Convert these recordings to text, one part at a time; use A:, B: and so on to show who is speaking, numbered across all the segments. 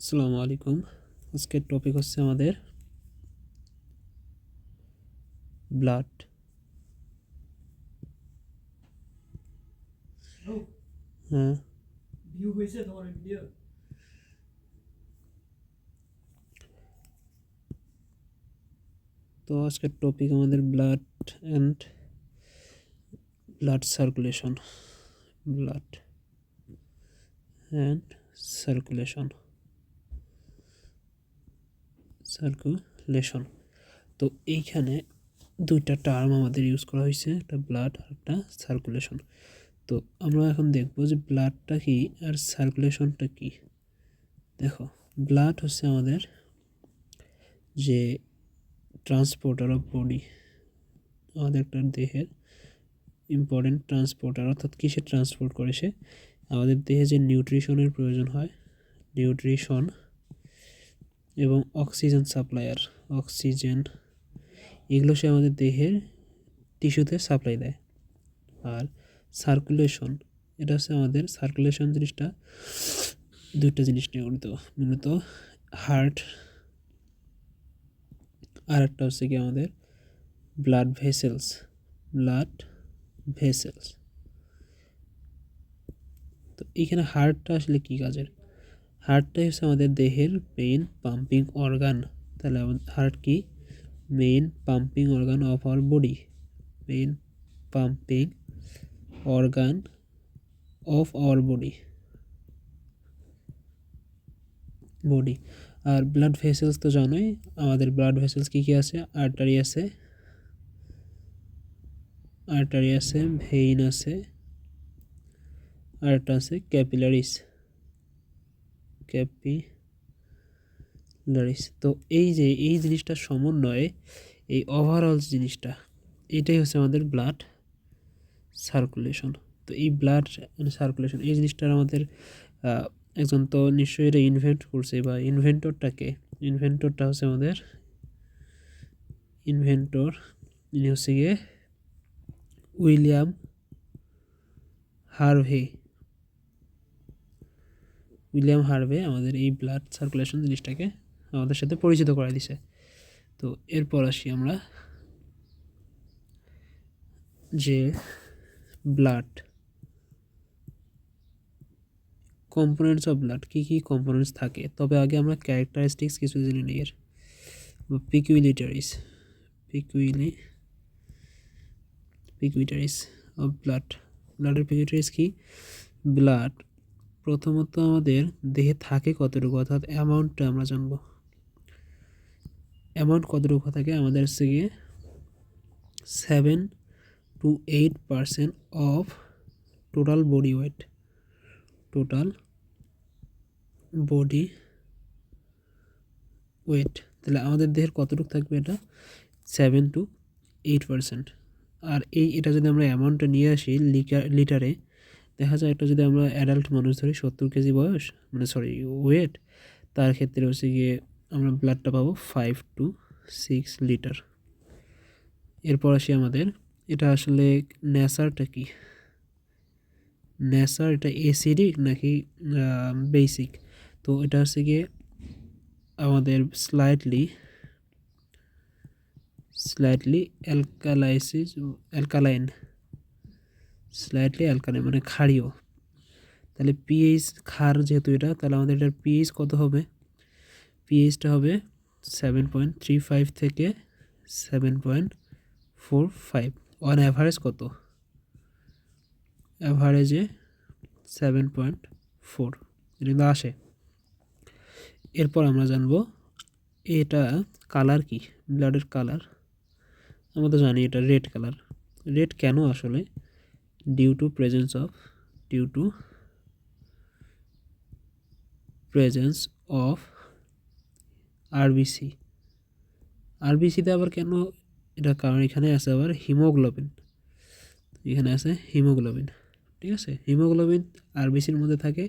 A: আসসালামু আলাইকুম আজকের টপিক হচ্ছে আমাদের ব্লাড হ্যাঁ
B: ভিউ হয়েছে তোমার ভিডিও
A: তো আজকের টপিক আমাদের blood and blood circulation blood and circulation circulation তো এইখানে দুইটা টার্ম আমাদের ইউজ করা হয়েছে একটা ব্লাড আর একটা সার্কুলেশন তো আমরা এখন দেখব যে ব্লাডটা কি আর সার্কুলেশনটা কি। দেখো ব্লাড হচ্ছে আমাদের যে ট্রান্সপোর্টার অফ বডি আমাদের একটা দেহের ইম্পর্টেন্ট ট্রান্সপোর্টার অর্থাৎ কিসে ট্রান্সপোর্ট করে সে? আমাদের দেহে যে নিউট্রিশনের প্রয়োজন হয় নিউট্রিশন এবং অক্সিজেন সাপ্লায়ার, অক্সিজেন, এগুলো সে আমাদের দেহের টিস্যুতে সাপ্লাই দেয়। আর সার্কুলেশন এটা হচ্ছে আমাদের সার্কুলেশন জিনিসটা। দুইটা জিনিস নিয়ে গঠিত। মূলত হার্ট আর একটা হচ্ছে কি আমাদের ব্লাড ভেসেলস ব্লাড ভেসেলস তো এখানে হার্টটা আসলে কী কাজের? হার্টটাই হচ্ছে আমাদের দেহের মেইন পাম্পিং অর্গান তাহলে হার্ট কি? Main pumping organ of our body main pumping organ of our body body R blood vessels তো জানোই, আমাদের ব্লাড ভেসেলস কী কী আছে? আর্টারি আছে আর্টারি আছে ভেইন আছে আর একটা আছে ক্যাপিলারিস ক্যাপিলারিস তো এই যে, এই জিনিসটা সমন্বয়ে, এই ওভারঅল জিনিসটা, এটাই হচ্ছে আমাদের ব্লাড সার্কুলেশন তো এই ব্লাড সার্কুলেশন এই জিনিসটার আমাদের একজন তো নিশ্চয়ই এটা ইনভেন্ট করছে বা ইনভেন্টরটাকে ইনভেন্টরটা হচ্ছে আমাদের ইনভেন্টর ইনি হচ্ছে গিয়ে উইলিয়াম হারভে। উইলিয়াম হারভে আমাদের এই ব্লাড সার্কুলেশন জিনিসটাকে আমাদের সাথে পরিচিত করে দিছে। তো এরপর আসি আমরা যে ব্লাড কম্পোনেন্টস অফ ব্লাড, কী কী কম্পোনেন্টস থাকে? তবে আগে আমরা ক্যারেক্টারিস্টিক্স কিছু জেনে নিই এর। পিকুইলিটারিস, পিকুইলি, পিকুইটারিস অফ ব্লাড। ব্লাডের পিকুইটারিস কি? ব্লাড প্রথমত আমাদের দেহে থাকে কতটুকু, অর্থাৎ অ্যামাউন্টটা আমরা জানব। অ্যামাউন্ট কতটুকু থাকে আমাদের হচ্ছে গিয়ে seven to eight percent of total body weight total body weight তাহলে আমাদের দেহের কতটুকু থাকবে এটা? সেভেন টু এইট পারসেন্ট আর এই, এটা যদি আমরা অ্যামাউন্টটা নিয়ে আসি লিটার লিটারে দেখা যায় একটা যদি আমরা অ্যাডাল্ট মানুষ ধরি, সত্তর কেজি বয়স মানে সরি ওয়েট তার ক্ষেত্রে হচ্ছে গিয়ে আমরা ব্লাডটা পাবো ফাইভ টু সিক্স লিটার এরপর আসি আমাদের, এটা আসলে নেচারটা কি? নেচার এটা এসিডিক নাকি বেসিক তো এটা হচ্ছে গিয়ে আমাদের slightly slightly alkalosis alkaline slightly alkaline মানে ক্ষারীয়। তাহলে পিএইচ ক্ষার যেহেতু এটা, তাহলে আমাদের এটার পিএইচ কত হবে? পিএইচটা হবে সেভেন পয়েন্ট থ্রি ফাইভ থেকে seven point four five on average কত? অ্যাভারেজে সেভেন পয়েন্ট ফোর এটা আসে। এরপর আমরা জানব, এটা কালার কি? ব্লাডের কালার আমরা তো জানি এটা রেড কালার রেড কেন আসলে? Due to presence of due to presence of RBC আরবিসিতে আবার কেন এটা? কারণ এখানে আছে আবার হিমোগ্লোবিন। এখানে আছে হিমোগ্লোবিন। ঠিক আছে? হিমোগ্লোবিন আরবিসির মধ্যে থাকে।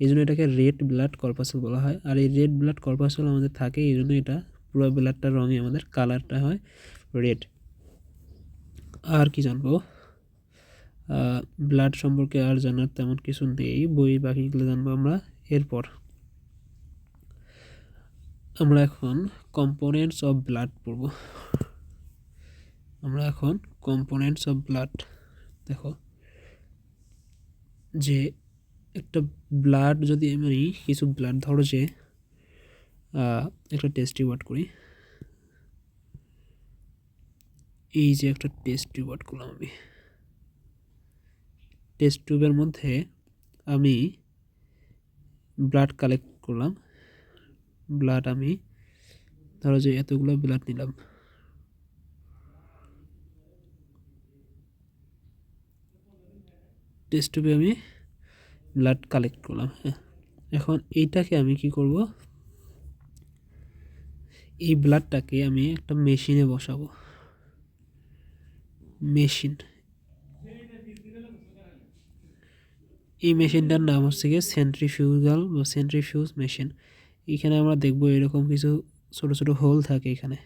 A: এই জন্য এটাকে রেড ব্লাড কর্পাসল বলা হয়। আর এই রেড ব্লাড কর্পাসল আমাদের থাকে, এই জন্য এটা পুরো ব্লাডটার রঙে আমাদের কালারটা হয় রেড আর কি জানব? ব্লাড সম্পর্কে আর জানার তেমন কিছু নেই। বই বাকিগুলো জানব আমরা এরপর। আমরা এখন কম্পোনেন্টস অফ ব্লাড পড়ব। আমরা এখন কম্পোনেন্টস অফ ব্লাড দেখো। যে একটা ব্লাড যদি আমি কিছু ব্লাড ধরো যে একটা টেস্ট রিওয়ার্ড করি। এই যে একটা টেস্ট রিওয়ার্ড করলাম আমি। টেস্ট টিউবের মধ্যে আমি ব্লাড কালেক্ট করলাম। ব্লাড আমি, ধরো যে এতগুলো ব্লাড নিলাম। টেস্ট টিউবে আমি ব্লাড কালেক্ট করলাম হ্যাঁ। এখন এইটাকে আমি কি করব? এই ব্লাডটাকে আমি একটা মেশিনে বসাবো। মেশিন এই মেশিনটার নাম হচ্ছে গিয়ে সেন্ট্রিফিউগাল বা সেন্ট্রিফিউজ মেশিন এখানে আমরা দেখব এরকম কিছু ছোট ছোট হোল থাকে এখানে।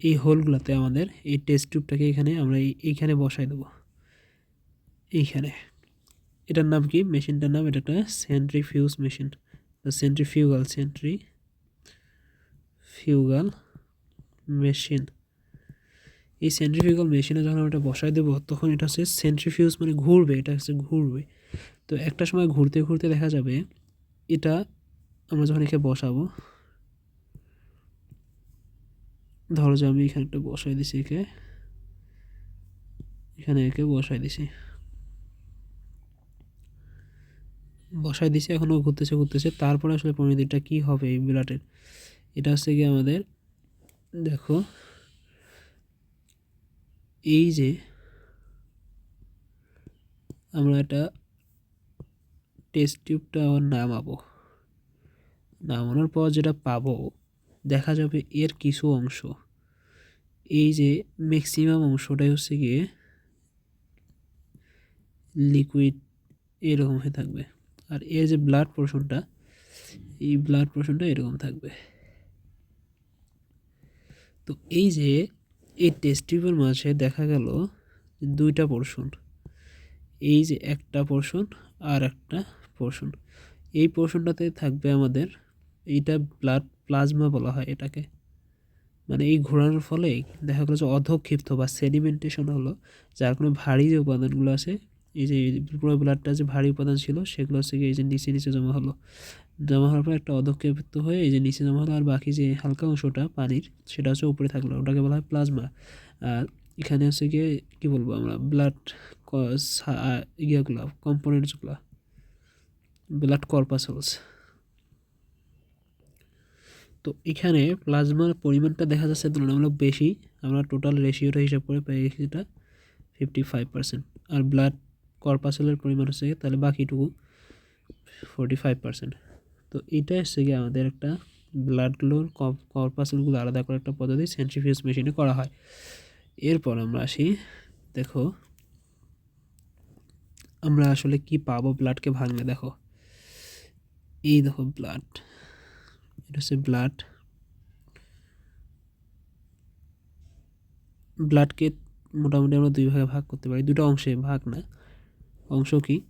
A: এই হোলগুলোতে আমাদের এই টেস্ট টিউবটাকে এখানে আমরা এই- এইখানে বসাই দেবো। এইখানে। এটার নাম কি? মেশিনটার নাম এটা একটা centrifuge machine centrifugal centrifugal machine এই সেন্ট্রিফিউগাল মেশিনে যখন আমরা এটা বসাই দেবো, তখন এটা হচ্ছে সেন্ট্রিফিউজ মানে ঘুরবে, এটা হচ্ছে ঘুরবে। তো একটা সময় ঘুরতে ঘুরতে দেখা যাবে, এটা আমরা যখন একে বসাবো, ধরো যে আমি এখানে একটা বসাই দিছি একে, এখানে একে বসাই দিছি। বসাই দিছি এখনও ঘুরতেছে ঘুরতেছে, তারপরে আসলে পরিণতিটা কী হবে এই ব্লাডের এটা হচ্ছে কি আমাদের, দেখো এই যে আমরা এটা টেস্ট টিউবটা আবার নামাবো। নামানোর পর যেটা পাবো, দেখা যাবে এর কিছু অংশ। এই যে ম্যাক্সিমাম অংশটাই হচ্ছে গিয়ে লিকুইড এরকম হয়ে থাকবে। আর এর যে ব্লাড পোর্শনটা এই ব্লাড পোর্শনটা এরকম থাকবে। তো এই যে এই টেস্ট টিউবের মাঝে দেখা গেল দুইটা পোর্শন এই যে একটা পোর্শন আর একটা পোর্শন এই পোর্শনটাতে থাকবে আমাদের এইটা ব্লাড প্লাজমা বলা হয় এটাকে। মানে এই ঘোরানোর ফলে দেখা গেলো যে অধক্ষিপ্ত বা সেডিমেন্টেশন হলো, যার কোনো ভারী যে উপাদানগুলো আছে এই যে পুরো ব্লাডটা যে ভারী উপাদান ছিল, সেগুলো হচ্ছে এই যে নিচে নিচে জমা হলো। জমা হওয়ার পর একটা অধক্ষিপ্ত হয়ে এই যে নিচে জমা হলো আর বাকি যে হালকা অংশটা পানির, সেটা হচ্ছে উপরে থাকল। ওটাকে বলা হয় প্লাজমা আর এখানে হচ্ছে গিয়ে কী বলব আমরা? ব্লাড ইয়েগুলো কম্পোনেন্টসগুলো ব্লাড কর্পাসলস তো এখানে প্লাজমার পরিমাণটা দেখা যাচ্ছে তুলনামূলক বেশি। আমরা টোটাল রেশিওটা হিসাব করে পেয়ে গেছি এটা ফিফটি ফাইভ পার্সেন্ট আর ব্লাড কর্পাসলের পরিমাণ হচ্ছে তাহলে বাকিটুকু ফোরটি ফাইভ পার্সেন্ট তো এটা হচ্ছে গিয়ে আমাদের একটা ব্লাডগুলোর কর্পাসলগুলো আলাদা করে একটা পদ্ধতি সেন্ট্রিফিউজ মেশিনে করা হয়। এরপর আমরা আসি, দেখো, আমরা আসলে কি পাবো ব্লাডকে ভাঙলে, দেখো। এই দেখো ব্লাড এটা হচ্ছে ব্লাড ব্লাডকে মোটামুটি আমরা দুই ভাগে ভাগ করতে পারি, দুটো অংশে ভাগ না। অংশ কি?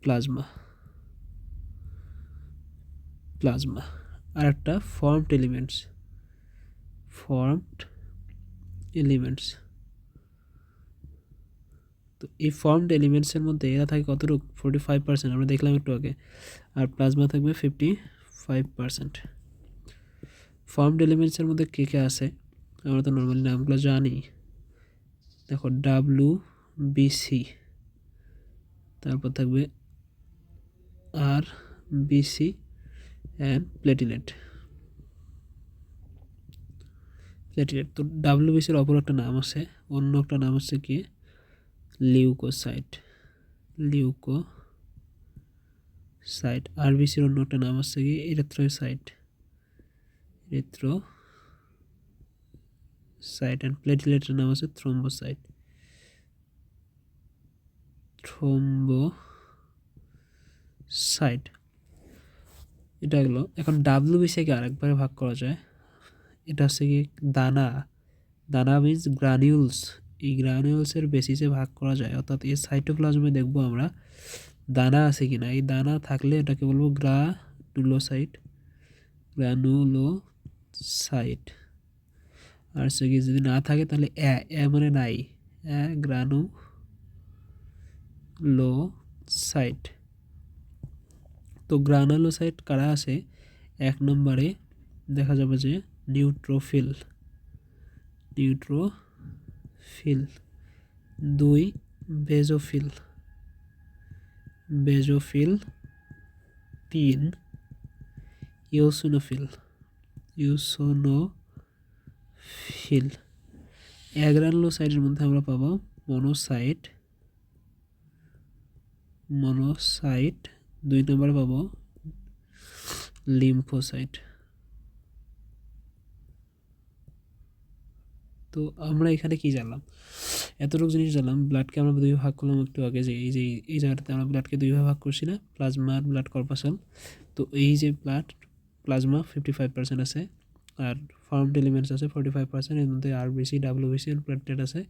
A: প্লাজমা। প্লাজমা। আর একটা ফর্মড এলিমেন্টস ফর্মড এলিমেন্টস তো এই ফর্মড এলিমেন্টসের মধ্যে এরা থাকে কতটুকু? ফোর্টি ফাইভ পার্সেন্ট আমরা দেখলাম একটু আগে। আর প্লাজমা থাকবে ফিফটি ফাইভ পার্সেন্ট ফর্মড এলিমেন্টসের মধ্যে কে কে আছে? আমরা তো নর্মালি নামগুলো জানি। দেখো ডাব্লু বিসি তারপর থাকবে R BC and platelet platelet তো ডাব্লু বিসির অপর একটা নাম আছে, অন্য একটা নাম হচ্ছে কি? লিউকোসাইট লিউকো সাইট আর আরবিসির অন্য একটা নাম হচ্ছে কি? ইরেথ্রোসাইট ইরেথ্রো সাইট অ্যান্ড প্লেটিলেটের নাম আছে থ্রোম্বোসাইট থ্রোম্বো সাইট এটা গেলো এখন ডাব্লিউবিসিকে আরেকবারে ভাগ করা যায়। এটা হচ্ছে কি দানা। দানা মিন্স গ্রানিউলস এই গ্রানিউলসের বেসিসে ভাগ করা যায়। অর্থাৎ এই সাইটোপ্লাজমে দেখব আমরা দানা আছে কি না এই দানা থাকলে এটাকে বলব গ্রানুলোসাইট গ্রানুলোসাইট আর কি যদি না থাকে তাহলে এ মানে নাই। এ গ্রানু লো সাইট তো গ্রানালোসাইট কারা আছে? এক নম্বরে দেখা যাবে যে নিউট্রোফিল। নিউট্রোফিল। দুই, বেজোফিল। বেজোফিল। তিন, ইউসোনোফিল। ইউসোনোফিল। অ্যাগ্রানুলোসাইটের মধ্যে আমরা পাবো মনোসাইট। মনোসাইট, দুই নম্বরে পাবো লিম্ফোসাইট। তো আমরা এখানে কি জানলাম? এতটুকু জিনিস জানলাম ব্লাডকে আমরা দুই ভাগ করলাম একটু আগে যে এই যে, এই জায়গাটাতে আমরা ব্লাডকে দুই ভাগ করছি না প্লাজমা আর ব্লাড কর্পাসল তো এই যে blood plasma fifty five percent আছে। আর ফার্ম এলিমেন্টস আছে ফর্টি ফাইভ পার্সেন্ট এর মধ্যে আর বেশি ডাব্লিউবিসি আর প্লেটলেট আছে।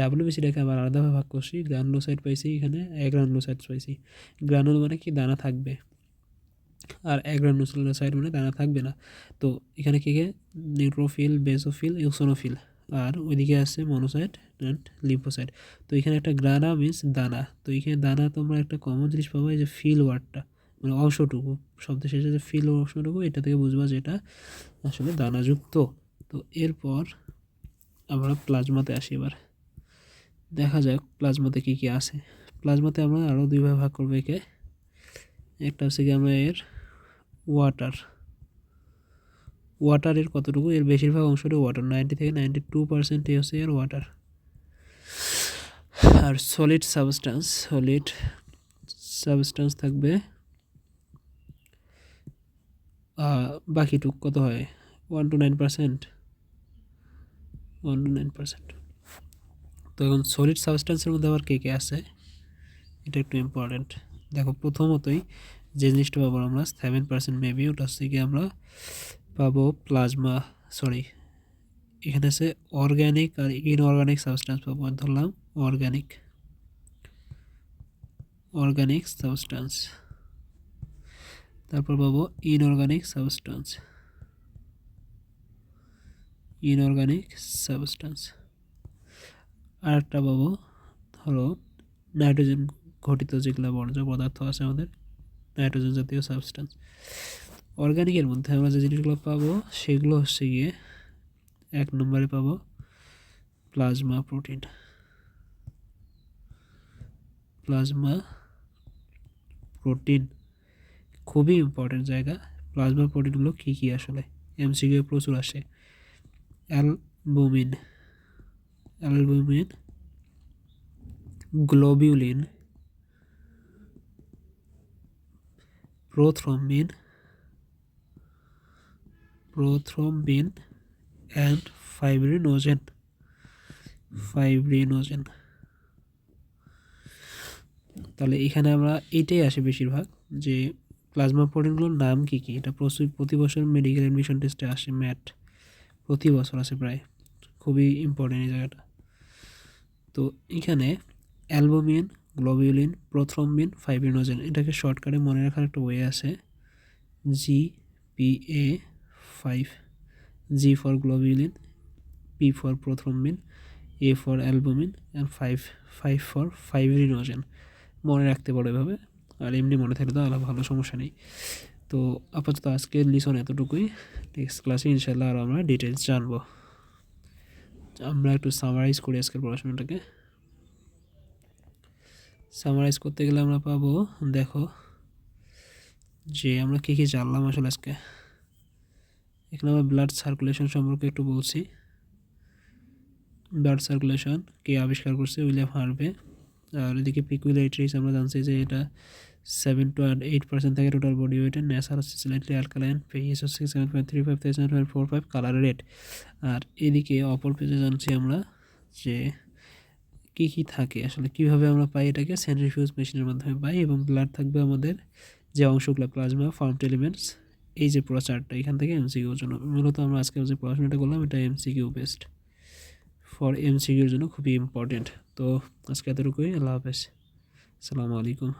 A: ডাব্লিউবিসিটাকে আবার আলাদাভাবে ভাগ করছি। গ্রানুলোসাইট পাইছি এখানে অ্যাগ্রানুলোসাইট পাইছি। গ্রানুল মানে কি? দানা থাকবে। আর অ্যাগ্রানুলোসাইট মানে দানা থাকবে না। তো এখানে কি কে? নিউট্রোফিল বেসোফিল ইউসোনোফিল আর ওইদিকে আছে মনোসাইট অ্যান্ড লিম্ফোসাইট তো এখানে একটা গ্রানা মিন্স দানা। তো এখানে দানা তোমরা একটা কমন জিনিস পাবো, এই যে ফিল ওয়ার্ডটা মানে অংশটুকু শব্দ শেষে যে ফিল অংশটুকু, এটা থেকে বুঝবা যে এটা আসলে দানাযুক্ত। তো এরপর আমরা প্লাজমাতে আসি এবার। দেখা যাক প্লাজমাতে কী কী আছে। প্লাজমাতে আমরা আরও দুইভাবে ভাগ করব একে। একটা হচ্ছে কি আমরা এর ওয়াটার ওয়াটারের কতটুকু? এর বেশিরভাগ অংশটা ওয়াটার নাইনটি থেকে নাইনটি টু পার্সেন্টই হচ্ছে এর ওয়াটার আর সলিড সাবস্টান্স সলিড সাবস্টান্স থাকবে বাকিটুক কত হয়? One two nine percent one two nine percent তো এখন সলিড সাবস্টেন্সের মধ্যে আবার কে কে আছে? এটা একটু ইম্পর্টেন্ট দেখো প্রথমতই যে জিনিসটা পাবো আমরা সেভেন পার্সেন্ট মেবি ওটা হচ্ছে কি আমরা পাবো প্লাজমা সরি এখানে আছে অর্গ্যানিক আর ইনঅর্গানিক সাবস্টেন্স পাবো ধরলাম অর্গ্যানিক অর্গানিক সাবস্টেন্স তারপর পাবো ইনঅর্গানিক সাবস্টেন্স ইনঅর্গানিক সাবস্টান্স আর একটা পাবো, ধরো নাইট্রোজেন ঘটিত যেগুলো বর্জ্য পদার্থ আছে আমাদের নাইট্রোজেন জাতীয় সাবস্টান্স অর্গানিকের মধ্যে আমরা যে জিনিসগুলো পাবো, সেগুলো হচ্ছে গিয়ে এক নম্বরে পাবো প্লাজমা প্রোটিন প্লাজমা প্রোটিন খুবই ইম্পর্টেন্ট জায়গা। প্লাজমা প্রোটিনগুলো কী কী আসলে? এমসিকিউ প্রচুর আসে। Albumin albumin globulin prothrombin prothrombin and fibrinogen fibrinogen তাহলে এখানে আমরা এটাই আসে বেশিরভাগ, যে প্লাজমা প্রোটিনগুলোর নাম কী কী? এটা প্রচুর, প্রতি বছর মেডিকেল অ্যাডমিশন টেস্টে আসে ম্যাট। প্রতি বছর আসে প্রায়। খুবই ইম্পর্টেন্ট এই জায়গাটা। তো এখানে অ্যালবুমিন, গ্লোবিউলিন প্রোথ্রম্বিন ফাইব্রিনোজেন, এটাকে শর্টকাটে মনে রাখার একটা ওয়ে আছে। G P A five G for globulin P for prothrombin A for albumin and five five for fibrinogen মনে রাখতে পারো এভাবে। আর এমনি মনে থাকলে তো আলাদা ভালো সমস্যা নেই। তো আপাতত আজকের লিসন এতটুকুই। নেক্সট ক্লাসে ইনশাল্লাহ আরও আমরা ডিটেলস জানব। আমরা একটু সামারাইজ করি আজকের পড়াশোনাটাকে। সামারাইজ করতে গেলে আমরা পাবো, দেখো, যে আমরা কী কী জানলাম আসলে আজকে। এখানে আমরা ব্লাড সার্কুলেশন সম্পর্কে একটু বলছি। ব্লাড সার্কুলেশন কে আবিষ্কার করছে উইলিয়াম হার্ভে। আর এদিকে পিকুলারিটিস আমরা জানছি যে এটা সেভেন টু এইট পার্সেন্ট থাকে টোটাল বডি ওয়েটের নেশার হচ্ছে স্লাইটলি অ্যালকালাইন পেইস হচ্ছে সেভেন পয়েন্ট থ্রি ফাইভ থেকে seven point four five colour rate আর এদিকে অপর পেজে জানছি আমরা যে কী কী থাকে, আসলে কীভাবে আমরা পাই এটাকে? সেন্ট্রিফিউজ মেশিনের মাধ্যমে পাই এবং ব্লাড থাকবে আমাদের যে অংশগুলো প্লাজমা ফার্ম এলিমেন্টস এই যে পুরো চারটা এখান থেকে এমসিকিউর জন্য। মূলত আমরা আজকে যে পড়াশোনাটা করলাম, এটা এমসিকিউ বেস্ট ফর এমসিকিউর জন্য খুবই ইম্পর্টেন্ট তো আজকে এতটুকুই, আল্লাহ হাফেজ। আসসালামু আলাইকুম।